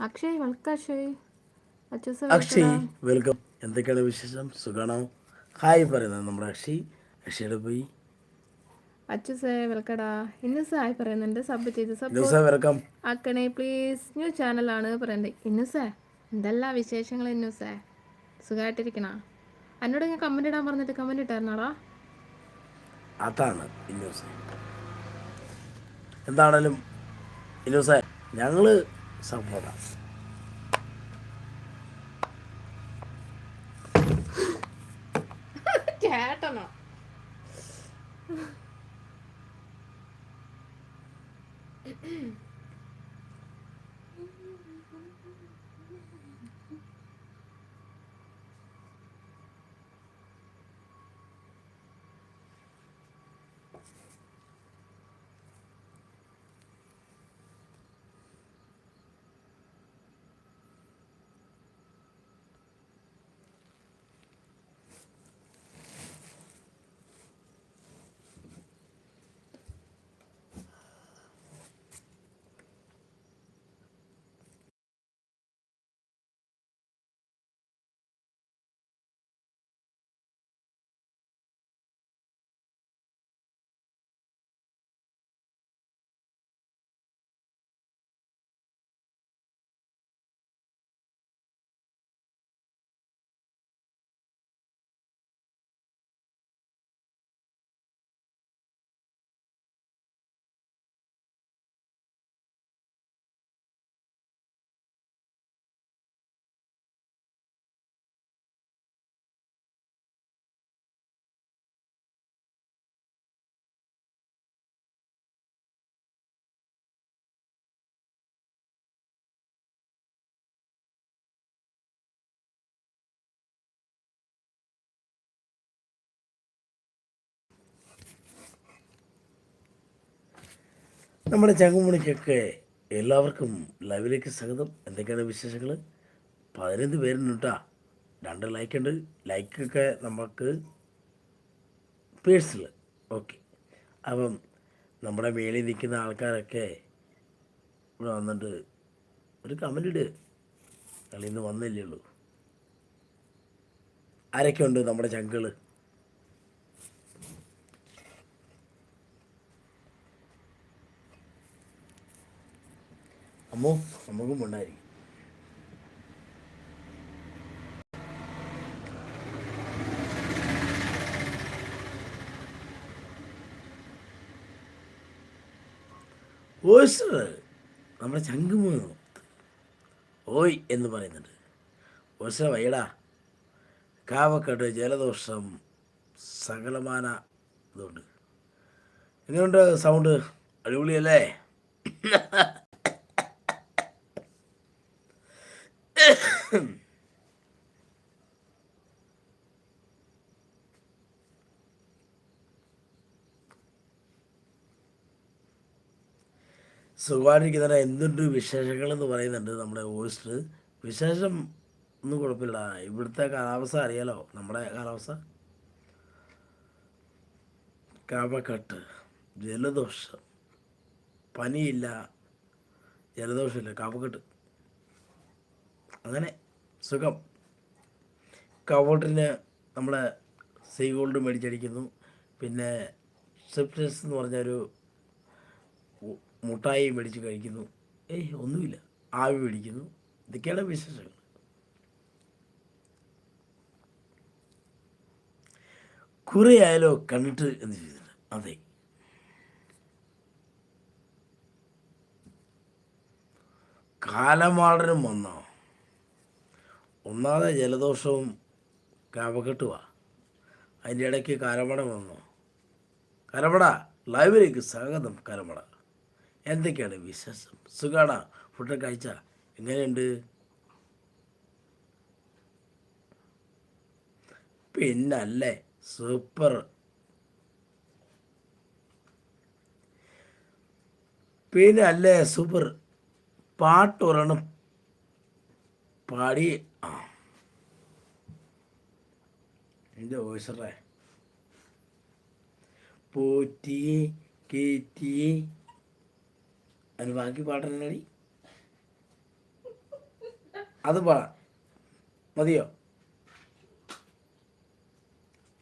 Akshay welcome Akshay. Akshay welcome. എന്തൊക്കെയാണ് വിശേഷം? സുഖാണോ? ഹായ് പറയുന്നത് നമ്മുടെ അക്ഷയ്. അക്ഷയുടെ പോയി. വെൽക്കടാ ഇന്നസ് ഹായ് പറയുന്നുണ്ട് സബ് ചെയ്ത്? സബ് ദിവസം വെൽക്കം. ആക്കണേ പ്ലീസ് ന്യൂ ചാനലാണ് പറയുന്നത് ഇന്നസേ എന്തെല്ലാം വിശേഷങ്ങൾ ഇന്നസേ സുഖമായിട്ടിരിക്കണ എന്നോട് ഞാൻ കമന്റ് ഇടാൻ പറഞ്ഞിട്ട് കമന്റ് ഇട്ടായിരുന്നാടാ? അതാണ് ഇന്നൂസ്. എന്താണേലും ഇന്നൂസേ ഞങ്ങൾ 生活了。നമ്മുടെ ചങ്ങുമണിക്കൊക്കെ എല്ലാവർക്കും ലൈവിലേക്ക് സ്വാഗതം. എന്തൊക്കെയാണ് വിശേഷങ്ങൾ പതിനഞ്ച് പേരുണ്ട് കേട്ടോ. രണ്ട് ലൈക്ക് ഉണ്ട്. ലൈക്കൊക്കെ നമുക്ക് പേഴ്സണൽ ഓക്കെ അപ്പം നമ്മുടെ മേളിൽ നിൽക്കുന്ന ആൾക്കാരൊക്കെ ഇവിടെ വന്നിട്ട് ഒരു കമന്റ് ഇട്. കളി ഇന്ന് വന്നില്ലേ ഉള്ളൂ. ആരൊക്കെ ഉണ്ട് നമ്മുടെ ചങ്കൾ? അമ്മോ നമുക്കും ഉണ്ടായിരിക്കും. വോയിസ് നമ്മുടെ ചങ്കുമൂന്ന് ഓയ് എന്ന് പറയുന്നുണ്ട്. വോയിസ് വയ്യടാ. കാവക്കട്ട് ജലദോഷം സകലമാന ഇതുണ്ട്. എങ്ങനെയുണ്ട് സൗണ്ട് അടിപൊളിയല്ലേ? സുഖമായിട്ടിരിക്കുന്നവരെ എന്തുണ്ട് വിശേഷങ്ങൾ എന്ന് പറയുന്നുണ്ട് നമ്മുടെ വോയിസിൽ വിശേഷം ഒന്നും കുഴപ്പമില്ല. ഇവിടുത്തെ കാലാവസ്ഥ അറിയാലോ? നമ്മുടെ കാലാവസ്ഥ? കാവക്കട്ട്. ജലദോഷം. പനിയില്ല. ജലദോഷമില്ല. കാവക്കെട്ട്. അങ്ങനെ സുഖം. കവോട്ടിന് നമ്മൾ സീ ഗോൾഡ് മേടിച്ചടിക്കുന്നു. പിന്നെ സിപ്റ്റസ് എന്ന് പറഞ്ഞൊരു മുട്ടായി മേടിച്ച് കഴിക്കുന്നു. ഏയ് ഒന്നുമില്ല. ആവി മേടിക്കുന്നു ഇതൊക്കെയാണ് വിശേഷങ്ങൾ. കുറേ ആയാലോ കണ്ടിട്ട് എന്ന് ചെയ്തിട്ടുണ്ട് അതെ. കാലമാടനും വന്നോ? ഒന്നാമതെ ജലദോഷവും കപകെട്ടുവാണ് അതിന്റെ ഇടയ്ക്ക് കരമട വന്നു. കരമട ലൈവിലേക്ക് സ്വാഗതം കരമട. എന്തൊക്കെയാണ് വിശേഷം? സുഖാണ? ഫുഡൊക്കെ കഴിച്ച? എങ്ങനെയുണ്ട്? പിന്നല്ലേ സൂപ്പർ. പിന്നെ അല്ലേ സൂപ്പർ. പാട്ട് ഒരെണ്ണം പാടി ആ എന്റെ വോയിസറേ പോറ്റി കേറ്റി. അതിന് ബാക്കി പാട്ടെന്നാടി? അത് പാടാം മതിയോ?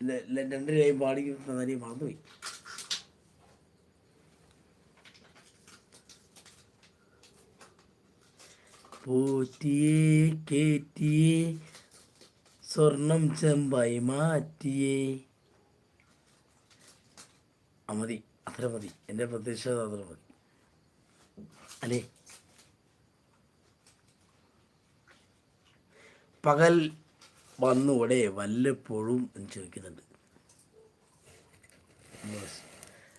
ല- ല- രണ്ട് ലൈൻ പാടി നന്നായി മറന്നുപോയി പോറ്റിയേ കേറ്റിയേ സ്വർണം ചെമ്പായി മാറ്റിയേ. ആ മതി. അത്ര മതി. എന്റെ പ്രതീക്ഷ അത്ര മതി. അല്ലേ? പകൽ വന്നൂടെ വല്ലപ്പോഴും എന്ന് ചോദിക്കുന്നുണ്ട്.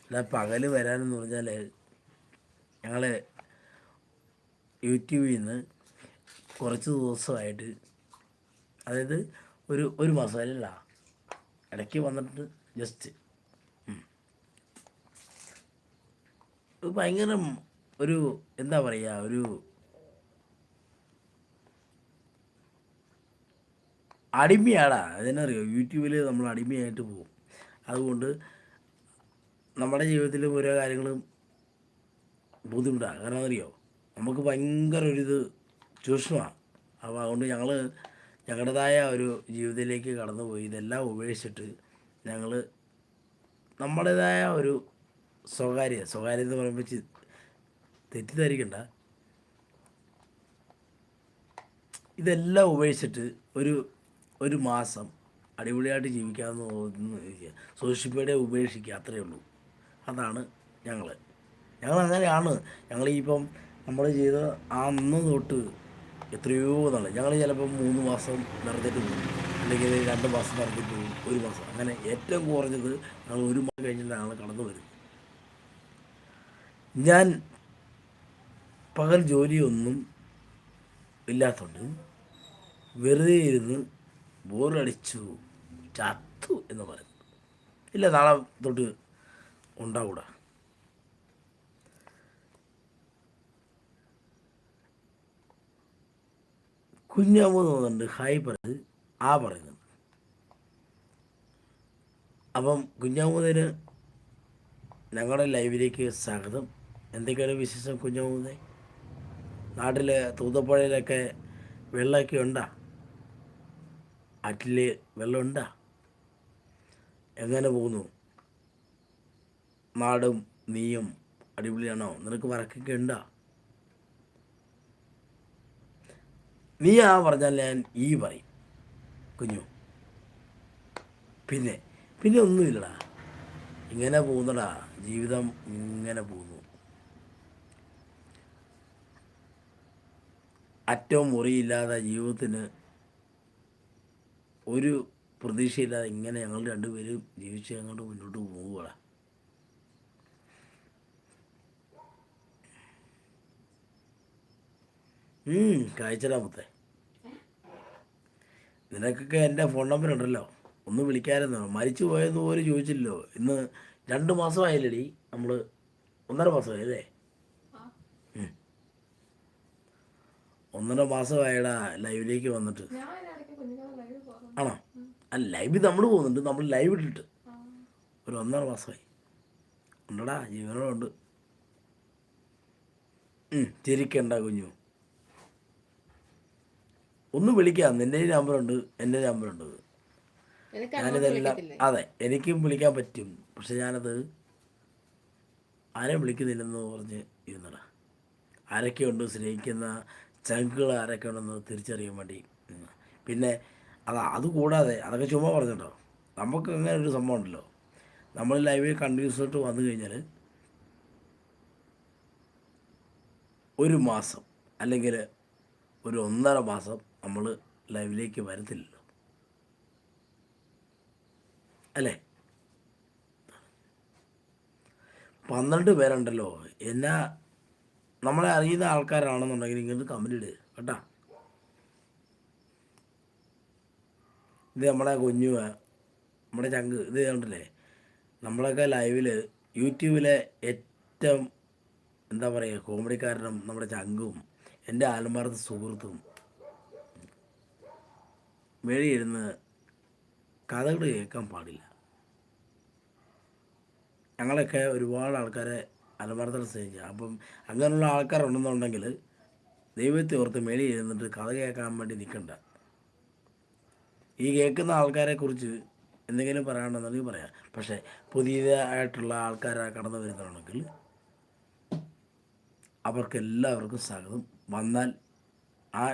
അല്ല പകൽ വരാനെന്ന് പറഞ്ഞാൽ ഞങ്ങൾ യൂട്യൂബിൽ നിന്ന് കുറച്ച് ദിവസമായിട്ട് അതായത് ഒരു ഒരു മാസം അല്ല ഇടയ്ക്ക് വന്നിട്ട് ജസ്റ്റ് ഭയങ്കര ഒരു എന്താ പറയുക ഒരു അടിമയാടാ. അതിനറിയോ യൂട്യൂബിൽ നമ്മൾ അടിമയായിട്ട് പോകും. അതുകൊണ്ട് നമ്മുടെ ജീവിതത്തിൽ ഓരോ കാര്യങ്ങളും ബുദ്ധിമുട്ടാണ് കാരണം അറിയോ നമുക്ക് ഭയങ്കര ഒരിത് ചൂഷണമാണ് അപ്പോൾ അതുകൊണ്ട് ഞങ്ങൾ ഞങ്ങളുടേതായ ഒരു ജീവിതത്തിലേക്ക് കടന്നുപോയി ഇതെല്ലാം ഉപേക്ഷിച്ചിട്ട് ഞങ്ങൾ നമ്മുടേതായ ഒരു സ്വകാര്യ സ്വകാര്യം എന്ന് പറയുമ്പോൾ തെറ്റിദ്ധരിക്കണ്ട. ഇതെല്ലാം ഉപേക്ഷിച്ചിട്ട് ഒരു ഒരു മാസം അടിപൊളിയായിട്ട് ജീവിക്കാമെന്ന് തോന്നുന്നു സോഷ്യൽ മീഡിയ ഉപേക്ഷിക്കുക അത്രയേ ഉള്ളൂ. അതാണ് ഞങ്ങൾ ഞങ്ങൾ അങ്ങനെയാണ് ഞങ്ങൾ ഇപ്പം നമ്മൾ ചെയ്ത ആ അന്ന് തൊട്ട് എത്രയോ നാൾ ഞങ്ങൾ ചിലപ്പോൾ മൂന്ന് മാസം നടന്നിട്ട് പോകും അല്ലെങ്കിൽ രണ്ട് മാസം നടന്നിട്ട് പോകും ഒരു മാസം. അങ്ങനെ ഏറ്റവും കുറഞ്ഞത് ഞങ്ങൾ ഒരു മാസം കഴിഞ്ഞിട്ടാണ് കടന്നു വരുന്നത്. ഞാൻ പകൽ ജോലിയൊന്നും ഇല്ലാത്തതുകൊണ്ട് വെറുതെ ഇരുന്ന് ബോറടിച്ചു ചത്തു എന്ന് പറയുന്നു. ഇല്ല നാളെ തൊട്ട് ഉണ്ടാവൂടാ. കുഞ്ഞാമു തോന്നുന്നുണ്ട് ഹായ് പറഞ്ഞത് ആ പറയുന്നുണ്ട്. അപ്പം കുഞ്ഞാമൂതിന് ഞങ്ങളുടെ ലൈവിലേക്ക് സ്വാഗതം. എന്തൊക്കെയാണ് വിശേഷം കുഞ്ഞാമൂതെ നാട്ടിൽ തൂതപ്പുഴയിലൊക്കെ വെള്ളമൊക്കെ ഉണ്ടാ? ആറ്റിൽ വെള്ളമുണ്ടാ എങ്ങനെ പോകുന്നു? നാടും നീയും അടിപൊളിയാണോ? നിനക്ക് വറക്കൊക്കെ ഉണ്ടാ? നീ ആ പറഞ്ഞാൽ ഞാൻ ഈ പറയും. കുഞ്ഞു. പിന്നെ പിന്നെ ഒന്നുമില്ലടാ. ഇങ്ങനെ പോകുന്നടാ. ജീവിതം ഇങ്ങനെ പോകുന്നു. അറ്റവും മുറിയില്ലാതെ ജീവിതത്തിന് ഒരു പ്രതീക്ഷയില്ലാതെ ഇങ്ങനെ ഞങ്ങൾ രണ്ടുപേരും ജീവിച്ച് അങ്ങോട്ട് മുന്നോട്ട് പോവുകടാ കാഴ്ചടാ മുത്തേ. നിനക്കൊക്കെ എന്റെ ഫോൺ നമ്പർ ഉണ്ടല്ലോ. ഒന്ന് വിളിക്കാമായിരുന്നു മരിച്ചു പോയെന്ന് പോലും ചോദിച്ചില്ലല്ലോ. ഇന്ന് രണ്ട് മാസമായില്ലടി. നമ്മൾ ഒന്നര മാസമായി അല്ലേ. ഒന്നര മാസമായടാ ലൈവിലേക്ക് വന്നിട്ട്. ആണോ? അല്ല ലൈവ് നമ്മൾ പോകുന്നുണ്ട്. നമ്മൾ ലൈവ് ഇട്ടിട്ട്. ഒരു ഒന്നര മാസമായി. ഉണ്ടടാ ജീവനോടുണ്ട്. ചിരിക്കണ്ട കുഞ്ഞു. ഒന്ന് വിളിക്കാം. നിന്റെ നമ്പറുണ്ട് എന്റെ നമ്പറുണ്ട് ഉണ്ട്. ഞാനിതെല്ലാം അതെ എനിക്കും വിളിക്കാൻ പറ്റും. പക്ഷെ ഞാനത് ആരെ വിളിക്കുന്നില്ലെന്ന് പറഞ്ഞ് ഇരുന്നടാ ആരൊക്കെയുണ്ട് സ്നേഹിക്കുന്ന ചങ്കുകൾ ആരൊക്കെ ഉണ്ടെന്ന് തിരിച്ചറിയാൻ വേണ്ടി. പിന്നെ അതാ അത് കൂടാതെ അതൊക്കെ ചുമ്മാ പറഞ്ഞിട്ടോ. നമുക്ക് അങ്ങനെ ഒരു സംഭവം ഉണ്ടല്ലോ. നമ്മൾ ലൈവിൽ കണ്ടിന്യൂസ് ആയിട്ട് വന്നു കഴിഞ്ഞാൽ ഒരു മാസം അല്ലെങ്കിൽ ഒരു ഒന്നര മാസം നമ്മൾ ലൈവിലേക്ക് വരത്തില്ലല്ലോ. അല്ലേ? പന്ത്രണ്ട് പേരുണ്ടല്ലോ. എന്നാ നമ്മളെ അറിയുന്ന ആൾക്കാരാണെന്നുണ്ടെങ്കിൽ ഇങ്ങോട്ട് കമന്റ് ഇട് കേട്ടാ. ഇത് നമ്മളെ കുഞ്ഞു നമ്മുടെ ചങ്ക് ഇത് കണ്ടില്ലേ? നമ്മളൊക്കെ ലൈവിൽ യൂട്യൂബിലെ ഏറ്റവും എന്താ പറയുക കോമഡിക്കാരനും നമ്മുടെ ചങ്കും എന്റെ ആത്മാർത്ഥ സുഹൃത്തും വെളിയിരുന്ന് കഥകൾ കേൾക്കാൻ പാടില്ല. ഞങ്ങളൊക്കെ ഒരുപാട് ആൾക്കാരെ അലമർദ്ദം സ്നേഹിക്കുക അപ്പം അങ്ങനെയുള്ള ആൾക്കാരുണ്ടെന്നുണ്ടെങ്കിൽ ദൈവത്തെ ഓർത്ത് മേളി ഇരുന്നിട്ട് കഥ കേൾക്കാൻ വേണ്ടി നിൽക്കണ്ട. ഈ കേൾക്കുന്ന ആൾക്കാരെ കുറിച്ച് എന്തെങ്കിലും പറയാനുണ്ടെന്നുണ്ടെങ്കിൽ പറയാം. പക്ഷേ പുതിയതായിട്ടുള്ള ആൾക്കാരെ കടന്നു വരുന്നുണ്ടെങ്കിൽ അവർക്ക് എല്ലാവർക്കും സ്വാഗതം. വന്നാൽ ആ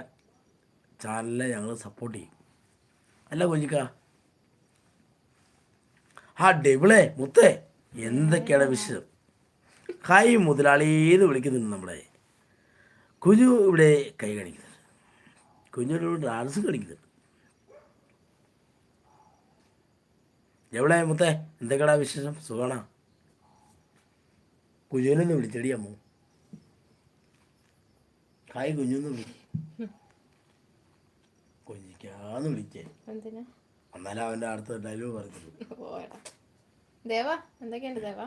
ചാനലിനെ ഞങ്ങൾ സപ്പോർട്ട് ചെയ്യും. അല്ല കൊഞ്ചിക്ക. ആ ഡെവിളെ മുത്തേ എന്തൊക്കെയാണ് വിഷയം കൈ മുതലാളി ഏത് വിളിക്കുന്നുണ്ട് നമ്മളെ. കുഞ്ഞു ഇവിടെ കൈ കാണിക്കുന്നുണ്ട്. കുഞ്ഞൊരു ഡാൻസ് കാണിക്കുന്നുണ്ട്. എവിടെ മുത്തേ എന്തൊക്കെയാടാ വിശേഷം? സുഖാണോ? കുഞ്ഞുവിനൊന്ന് വിളിച്ചടി അമ്മു. ഹായ് കുഞ്ഞൊന്ന് വിളി. കുഞ്ഞിക്കാന്ന് വിളിച്ചേ എന്നാലും അവന്റെ അടുത്ത ഡയലോഗ് പറഞ്ഞു ദേവ എന്തൊക്കെയുണ്ട് ദേവ?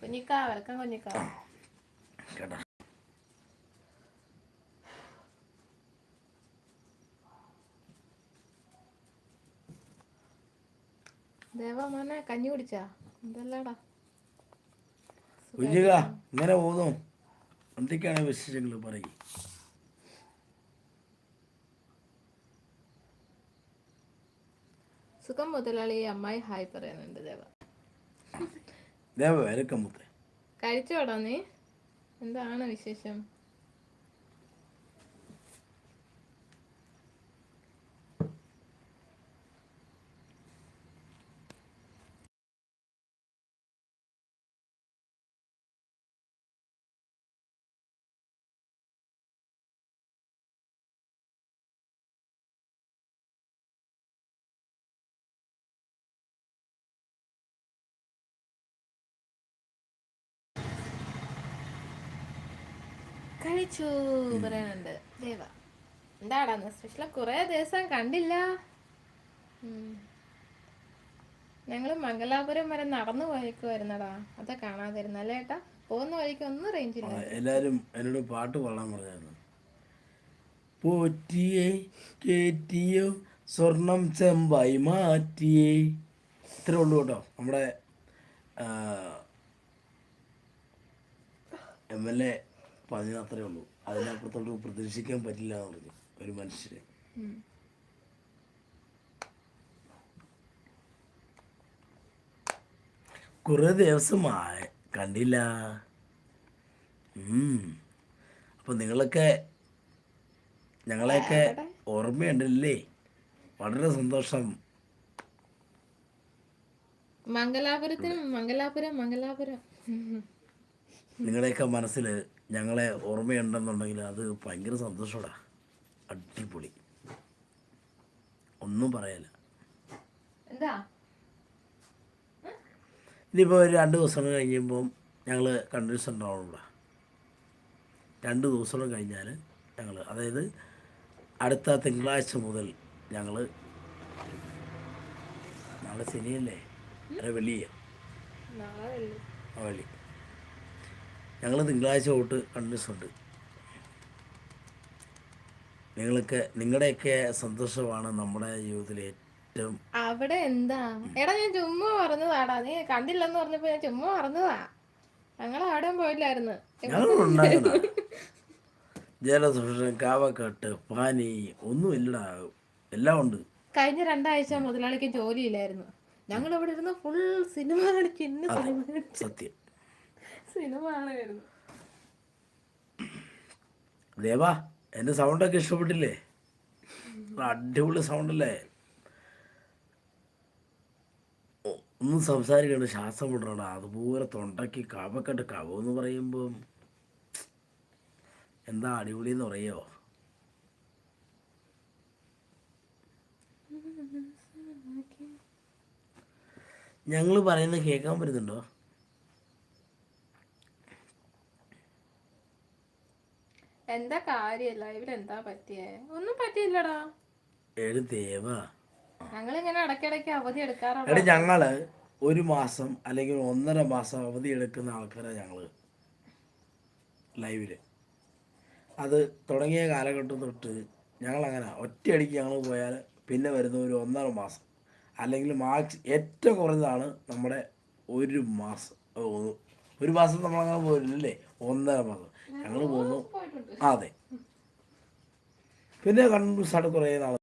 കുഞ്ഞിക്കാ വെൽക്കം കുഞ്ഞിക്കാ. കേട്ടോ. ദേവ മോനെ കഞ്ഞി കുടിച്ചാ? എന്തല്ലാടാ? കുഞ്ഞിക ഇങ്ങനെ പോകുന്നു. എന്തൊക്കെയാണ് വിശേഷങ്ങൾ പറയും. സുഖം മുതലാളി അമ്മായി ഹായ് പറയുന്നുണ്ട് ദേവ. ദേവ കഴിച്ചോടാ നീ? എന്താണ് വിശേഷം? കഴിച്ചു പറയാനുണ്ട് ദേവ. എന്താടാ സ്പെഷ്യൽ കുറെ ദിവസം കണ്ടില്ല. ഞങ്ങൾ മംഗലാപുരം വരെ നടന്നു പോയേക്കുവായിരുന്നടാ. അതാ കാണാതിരുന്ന. അല്ലേ ഏട്ടാ? പോകുന്ന വഴിക്ക് ഒന്നും റേഞ്ച് ഇല്ല. എല്ലാവരും എന്നോട് പാട്ട് പാടാൻ പറഞ്ഞായിരുന്നു. പോറ്റിയെ കേറ്റിയോ? സ്വർണം ചെമ്പായി മാറ്റിയേ. ഇത്രേ ഉള്ളൂ കേട്ടോ. നമ്മുടെ എം എൽ എ പറഞ്ഞത് അത്രേ ഉള്ളൂ. അതിനപ്പുറത്തോട്ട് പ്രതീക്ഷിക്കാൻ പറ്റില്ല എന്ന് പറഞ്ഞു ഒരു മനുഷ്യരെ കുറെ ദിവസമായി കണ്ടില്ല. അപ്പം നിങ്ങളൊക്കെ ഞങ്ങളെയൊക്കെ ഓർമ്മയുണ്ടല്ലേ? വളരെ സന്തോഷം. മംഗലാപുരത്തിനും മംഗലാപുരം മംഗലാപുരം. നിങ്ങളെയൊക്കെ നിങ്ങളുടെയൊക്കെ മനസ്സിൽ ഞങ്ങളെ ഓർമ്മയുണ്ടെന്നുണ്ടെങ്കിൽ അത് ഭയങ്കര സന്തോഷമാടാ അടിപൊളി. ഒന്നും പറയല്ല. ഇനിയിപ്പോൾ ഒരു രണ്ട് ദിവസം കഴിയുമ്പം ഞങ്ങൾ ഉണ്ടാവും ഇവിടെ രണ്ട് ദിവസം കഴിഞ്ഞാൽ ഞങ്ങൾ അതായത് അടുത്ത തിങ്കളാഴ്ച മുതൽ ഞങ്ങൾ നാളെ ശനിയല്ലേ? അല്ല വെള്ളിയ നാളെ വെള്ളി. ഞങ്ങൾ തിങ്കളാഴ്ച തൊട്ട് കണ്ടിന്യൂസ് ഉണ്ട്. നിങ്ങൾക്ക് നിങ്ങളുടെയൊക്കെ സന്തോഷമാണ് നമ്മുടെ ജീവിതത്തിലെ ഏറ്റവും അവിടെ എന്താ? എടാ ഞാൻ ചുമ്മാ പറഞ്ഞതാടാ. നീ കണ്ടില്ലെന്ന് പറഞ്ഞപ്പോ ഞാൻ ചുമ്മാ പറഞ്ഞതാ. ഞങ്ങൾ അവിടെ പോയില്ലായിരുന്നു. ജലദോഷം കാവക്കെട്ട് പാനി ഒന്നും ഇല്ല എല്ലാം ഉണ്ട്. കഴിഞ്ഞ രണ്ടാഴ്ച മുതലാളിക്ക് ജോലിയില്ലായിരുന്നു. ഞങ്ങൾ ഇവിടെ ഇരുന്ന് ഫുൾ സിനിമ കളിച്ച് ഇന്ന് സിനിമ സത്യം. സിനിമ കാണുമായിരുന്നു ദേവാ എന്റെ സൗണ്ടൊക്കെ ഇഷ്ടപ്പെട്ടില്ലേ? അടിപൊളി സൗണ്ടല്ലേ? ഒന്നും സംസാരിക്കണ്ട ശ്വാസം വിടണം അതുപോലെ തൊണ്ടയ്ക്ക് കവക്കട്ട് കവ എന്ന് പറയുമ്പം എന്താ അടിപൊളി എന്ന് പറയോ? ഞങ്ങൾ പറയുന്നത് കേൾക്കാൻ പറ്റുന്നുണ്ടോ? എന്താ കാര്യല്ല? ഇവരെന്താ എന്താ പറ്റിയേ? ഒന്നും പറ്റിയില്ലടാ. ഏഴ് ദേവ. ഞങ്ങൾ ഇങ്ങനെ ഇടയ്ക്കിടയ്ക്ക് അവധി എടുക്കാറുണ്ട് എടാ ഞങ്ങൾ ഒരു മാസം അല്ലെങ്കിൽ ഒന്നര മാസം അവധി എടുക്കുന്ന ആൾക്കാരാണ് ഞങ്ങൾ ലൈവിൽ. അത് തുടങ്ങിയ കാലഘട്ടം തൊട്ട് ഞങ്ങൾ അങ്ങനെ ഒറ്റയടിക്ക് ഞങ്ങൾ പോയാൽ പിന്നെ വരുന്ന ഒരു ഒന്നര മാസം അല്ലെങ്കിൽ മാക്സ് ഏറ്റവും കുറഞ്ഞതാണ് നമ്മുടെ ഒരു മാസം. ഒരു മാസം നമ്മളങ്ങനെ പോയില്ലേ ഒന്നര മാസം. ഞങ്ങൾ പോകുന്നു. ആ അതെ. പിന്നെ കണ്ടു സ്ഥലം കുറേ നാളെ.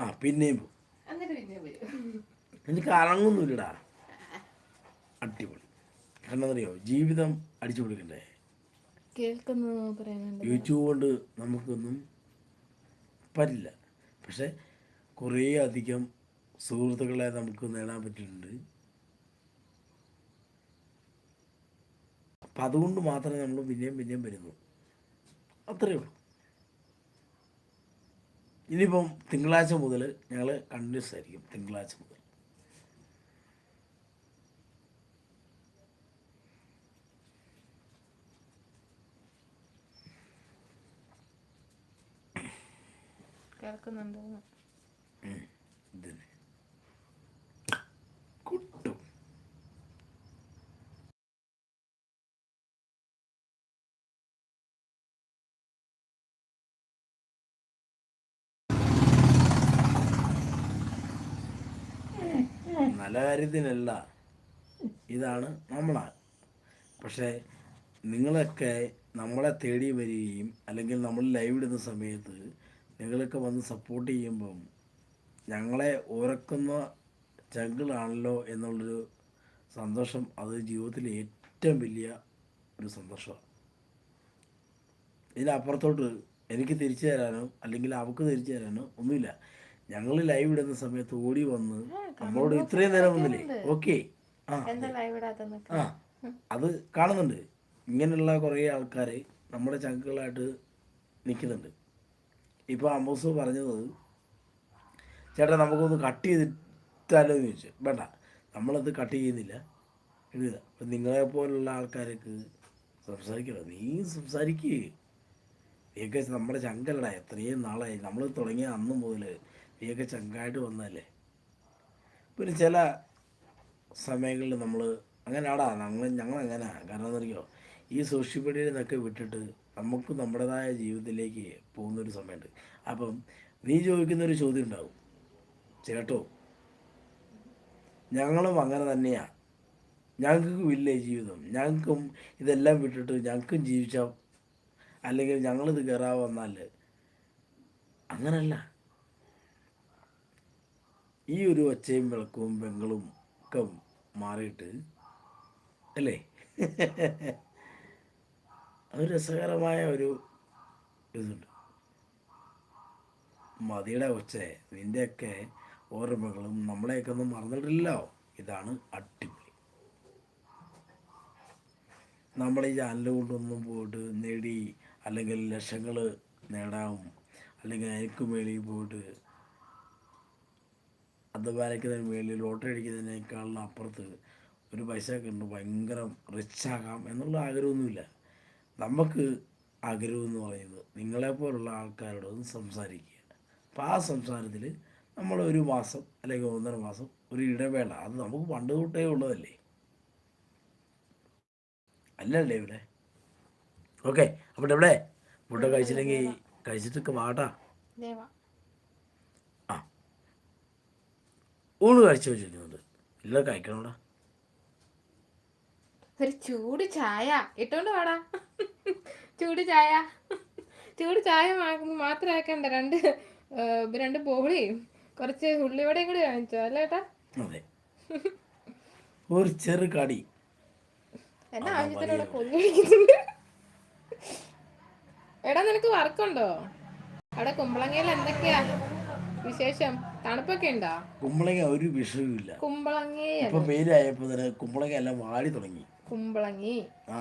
ആ പിന്നെയും പോകും. എനിക്ക് അറങ്ങുന്നില്ലടാ അടിപൊളി. കാരണം അറിയോ ജീവിതം അടിച്ചു കൊടുക്കണ്ടേ യൂട്യൂബ് കൊണ്ട് നമുക്കൊന്നും പറ്റില്ല. പക്ഷെ കുറേ അധികം സുഹൃത്തുക്കളെ നമുക്ക് നേടാൻ പറ്റിയിട്ടുണ്ട്. അപ്പം അതുകൊണ്ട് മാത്രമേ നമ്മൾ പിന്നെയും പിന്നെയും വരുന്നു അത്രയേ ഉള്ളൂ. ഇനിയിപ്പം തിങ്കളാഴ്ച മുതൽ ഞങ്ങൾ കണ്ടിന്യൂസ് ആയിരിക്കും തിങ്കളാഴ്ച മുതൽ കേൾക്കുന്നുണ്ടോ ഇതിന് കുട്ടും നല്ല കാര്യത്തിനല്ല ഇതാണ് നമ്മളാണ് പക്ഷേ നിങ്ങളൊക്കെ നമ്മളെ തേടി വരികയും അല്ലെങ്കിൽ നമ്മൾ ലൈവ് ഇടുന്ന സമയത്ത് നിങ്ങളൊക്കെ വന്ന് സപ്പോർട്ട് ചെയ്യുമ്പം ഞങ്ങളെ ഓരക്കുന്ന ചങ്കിളാണല്ലോ എന്നുള്ളൊരു സന്തോഷം അത് ജീവിതത്തിലെ ഏറ്റവും വലിയ ഒരു സന്തോഷമാണ്. ഇതിനപ്പുറത്തോട്ട് എനിക്ക് തിരിച്ചു തരാനോ അല്ലെങ്കിൽ അവൾക്ക് തിരിച്ചു തരാനോ ഒന്നുമില്ല. ഞങ്ങൾ ലൈവ് ഇടുന്ന സമയത്ത് ഓടി വന്ന് നമ്മളോട് ഇത്രയും നേരം വന്നില്ലേ? ഓക്കെ. ആ. ആ. അത് കാണുന്നുണ്ട്. ഇങ്ങനെയുള്ള കുറേ ആൾക്കാർ നമ്മുടെ ചങ്കുകളായിട്ട് നിൽക്കുന്നുണ്ട് ഇപ്പോൾ അമ്മൂസ് പറഞ്ഞത് ചേട്ടാ നമുക്കൊന്ന് കട്ട് ചെയ്തിട്ടാലോ എന്ന് ചോദിച്ചു. വേണ്ട. നമ്മളത് കട്ട് ചെയ്യുന്നില്ല. എഴുതുക അപ്പം നിങ്ങളെ പോലുള്ള ആൾക്കാർക്ക് സംസാരിക്കണം. നീ സംസാരിക്കുക ഏകദേശം നമ്മുടെ ചങ്കലടാ എത്രയും നാളായി. നമ്മൾ തുടങ്ങിയ അന്ന് മുതൽ നീയൊക്കെ ചങ്കായിട്ട് വന്നതല്ലേ? പിന്നെ ചില സമയങ്ങളിൽ നമ്മൾ അങ്ങനെയാടാ ഞങ്ങൾ ഞങ്ങൾ അങ്ങനെ കാരണം എന്നറിയോ ഈ സോഷ്യൽ മീഡിയയിൽ നിന്നൊക്കെ വിട്ടിട്ട് നമുക്ക് നമ്മുടേതായ ജീവിതത്തിലേക്ക് പോകുന്നൊരു സമയമുണ്ട്. അപ്പം നീ ചോദിക്കുന്നൊരു ചോദ്യം ഉണ്ടാവും. ചേട്ടോ ഞങ്ങളും അങ്ങനെ തന്നെയാണ് ഞങ്ങൾക്കും ഇല്ലേ ജീവിതം? ഞങ്ങൾക്കും ഇതെല്ലാം വിട്ടിട്ട് ഞങ്ങൾക്കും ജീവിച്ചാൽ അല്ലെങ്കിൽ ഞങ്ങളിത് കയറാൻ വന്നാൽ അങ്ങനല്ല. ഈ ഒരു ഒച്ചയും വിളക്കവും ബംഗളും ഒക്കെ മാറിയിട്ട് അല്ലേ? അത് രസകരമായ ഒരു ഇതുണ്ട്. മതിയുടെ ഒച്ച നിന്റെയൊക്കെ ഓർമ്മകളും നമ്മളെയൊക്കെ ഒന്നും മറന്നിട്ടില്ലല്ലോ ഇതാണ് അടിപൊളി. നമ്മൾ ഈ ചാനൽ കൊണ്ടൊന്നും പോയിട്ട് നേടി അല്ലെങ്കിൽ ലക്ഷങ്ങൾ നേടാം അല്ലെങ്കിൽ അതിനു മേളിൽ പോയിട്ട് അധ്വാനിക്കുന്നതിന് മേളിൽ ലോട്ടറി അടിക്കുന്നതിനേക്കാളും അപ്പുറത്ത് ഒരു പൈസ കണ്ട് ഭയങ്കര റിച്ചാകാം എന്നുള്ള ആഗ്രഹമൊന്നുമില്ല. നമുക്ക് ആഗ്രഹം എന്ന് പറയുന്നത് നിങ്ങളെപ്പോലുള്ള ആൾക്കാരോട് ഒന്ന് സംസാരിക്കുക. അപ്പോൾ ആ സംസാരത്തിൽ നമ്മൾ ഒരു മാസം അല്ലെങ്കിൽ ഒന്നര മാസം ഒരു ഇടവേള അത് നമുക്ക് പണ്ട് തൊട്ടേ ഉള്ളതല്ലേ? അല്ലല്ലേ ഇവിടെ? ഓക്കെ അപ്പോൾ ഇവിടെ ഫുഡ് കഴിച്ചില്ലെങ്കിൽ കഴിച്ചിട്ടൊക്കെ വാട്ടാ ദേവാ ആ ഊണ് കഴിച്ചു വെച്ചിരിക്കുന്നുണ്ട് ഇല്ല കഴിക്കണോടാ. ഒരു ചൂട് ചായ. ഇട്ടോണ്ട് വാടാ. ചൂട് ചായ. ചൂട് ചായ മാത്രം ആക്കണ്ട. രണ്ട് രണ്ട് ബോളിയും കുറച്ച് ഉള്ളിവടയും കൂടി വാങ്ങിച്ചോ അല്ലേ ഏട്ടാ? അതെ. ഒരു ചെറു കടി. എന്നാ ആവശ്യത്തിനോട് കൊല്ലു എടാ നിനക്ക് വർക്കുണ്ടോ? അവിടെ കുമ്പളങ്ങയിൽ എന്തൊക്കെയാ വിശേഷം? തണുപ്പൊക്കെ ഉണ്ടോ? കുമ്പളങ്ങ ഒരു വിഷയമില്ല കുമ്പളങ്ങ ഇപ്പൊ വെയിലായപ്പോ തന്നെ കുമ്പളങ്ങ എല്ലാം വാടി തുടങ്ങി. കുമ്പളങ്ങി. ആ.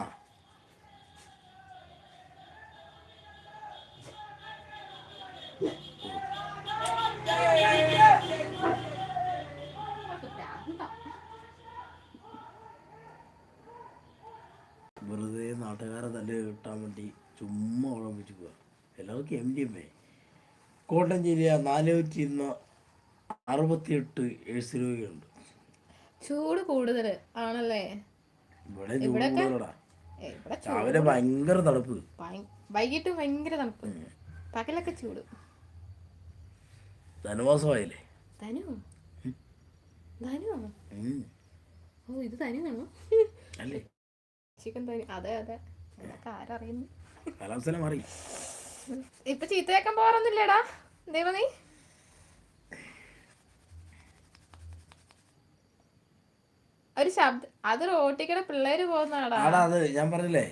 വെറുതെ നാട്ടുകാരെ തല്ല് കിട്ടാൻ വേണ്ടി ചുമ്മാ ഉഴപ്പിച്ച് പോവാ എല്ലാവർക്കും M D M A Kottayam ജില്ല നാനൂറ്റി ഇന്ന് അറുപത്തിയെട്ട് എഴുപത് രൂപയുണ്ട് ചൂട് കൂടുതൽ ആണല്ലേ? ഇവിടെ രാവിലെ ഭയങ്കര തണുപ്പ്. വൈകിട്ട് ഭയങ്കര തണുപ്പ്. പകലൊക്കെ ചൂട്. ധനുവാസമായില്ലേ ധനു? ധനു. ഓ ഇത് ധനുവാണോ? ചിക്കൻ ധനു. അതെ അതെ. ആരറിയുന്നു? കാലാവസ്ഥ മാറി. ഇപ്പൊ ചീത്തയാക്കാൻ പോറൊന്നുമില്ലടാ ദൈവ ഒരു ശബ്ദം. അത് റോട്ടിക്കടെ പിള്ളേര് പോകുന്നതാടാ ആടാ അത് ഞാൻ പറഞ്ഞില്ലേ?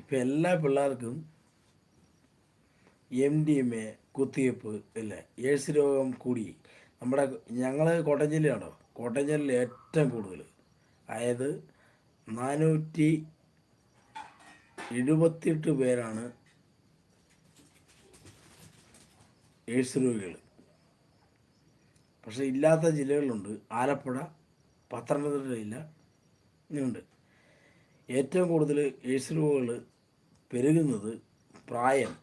ഇപ്പൊ എല്ലാ പിള്ളേർക്കും എം ഡി എം എ കുത്തിവയ്പ്പ് ഇല്ലേ? എയ്ഡ്സ് രോഗം കൂടി. നമ്മുടെ ഞങ്ങൾ കോട്ടയം ജില്ലയാണോ? കോട്ടയം ജില്ലയിൽ ഏറ്റവും കൂടുതൽ. അതായത് നാനൂറ്റി എഴുപത്തിയെട്ട് പേരാണ് എയ്ഡ്സ് രോഗികൾ പക്ഷെ ഇല്ലാത്ത ജില്ലകളുണ്ട് ആലപ്പുഴ പത്തനംതിട്ട ജില്ല ഇങ്ങനെയുണ്ട് ഏറ്റവും കൂടുതൽ എയ്ഡ്സ് പെരുകുന്നത് പ്രായം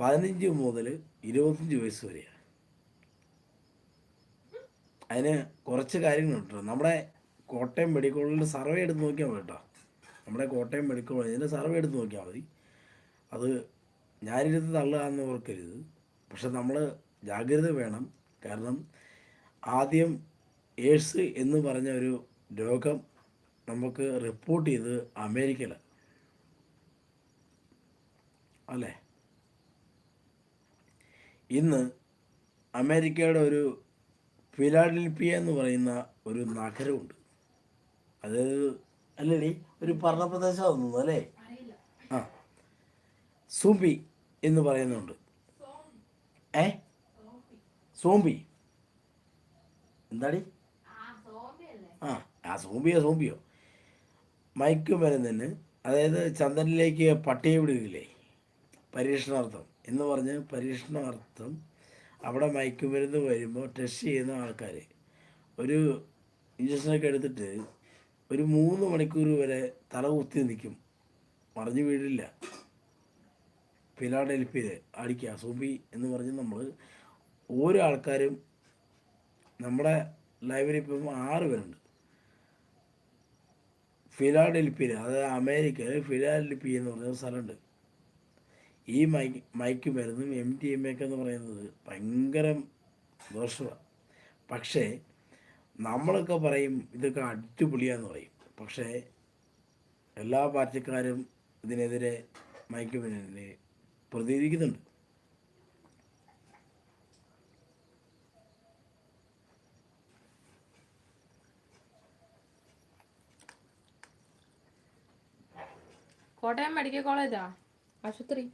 പതിനഞ്ച് മുതൽ ഇരുപത്തഞ്ച് വയസ്സ് വരെയാണ്. അതിന് കുറച്ച് കാര്യങ്ങളുണ്ട് നമ്മുടെ കോട്ടയം മെഡിക്കൽ കോളേജിന്റെ സർവേ എടുത്ത് നോക്കിയാൽ മതി കേട്ടോ. നമ്മുടെ കോട്ടയം മെഡിക്കൽ കോളേജിന്റെ സർവേ എടുത്ത് നോക്കിയാൽ മതി. അത് ഞാനിരുന്ന് തള്ളുകയെന്ന് ഓർക്കരുത്. പക്ഷെ നമ്മൾ ജാഗ്രത വേണം. കാരണം ആദ്യം എയ്ഡ്സ് എന്ന് പറഞ്ഞ ഒരു രോഗം നമുക്ക് റിപ്പോർട്ട് ചെയ്ത് അമേരിക്കയിൽ അല്ലേ? ഇന്ന് അമേരിക്കയുടെ ഒരു ഫിലാഡൽഫിയ എന്ന് പറയുന്ന ഒരു നഗരമുണ്ട്. അത് അല്ലേ ഒരു തോന്നുന്നു അല്ലേ? ആ. സൂമ്പി എന്ന് പറയുന്നുണ്ട്. ഏ? സോംബി. എന്താടി? ആ ആ സൂമ്പിയോ മയക്ക് മരുന്നിന് അതായത് ചന്ദ്രനിലേക്ക് പട്ടിയെ വിടുകയില്ലേ? പരീക്ഷണാർത്ഥം. എന്ന് പറഞ്ഞ് പരീക്ഷണാർത്ഥം അവിടെ മയക്കുമരുന്ന് വരുമ്പോൾ ടെസ്റ്റ് ചെയ്യുന്ന ആൾക്കാർ ഒരു ഇഞ്ചക്ഷനൊക്കെ എടുത്തിട്ട് ഒരു മൂന്ന് മണിക്കൂർ വരെ തല കുത്തി നിൽക്കും മറിഞ്ഞു വീഴില്ല ഫിലാഡൽഫിയയിൽ അടിക്കുക സൂബി എന്ന് പറഞ്ഞ് നമ്മൾ ഓരോ ആൾക്കാരും നമ്മുടെ ലൈബ്രറി ഇപ്പം ആറ് പേരുണ്ട്. ഫിലാഡൽഫിയയിൽ അതായത് അമേരിക്കയിൽ ഫിലാഡൽഫിയ എന്ന് പറയുന്ന സ്ഥലമുണ്ട്. ഈ മൈക്ക് മൈക്ക് മരുന്നും എം ടി എം ഒക്കെ എന്ന് പറയുന്നത് ഭയങ്കര ദോഷമാണ് പക്ഷേ നമ്മളൊക്കെ പറയും ഇതൊക്കെ അടിപൊളിയാന്ന് പറയും. പക്ഷേ എല്ലാ പാർട്ടിക്കാരും ഇതിനെതിരെ മയക്ക് മരുന്നിനെ പ്രതികരിക്കുന്നുണ്ട്. കോട്ടയം മെഡിക്കൽ കോളേജാ? ആശുപത്രി?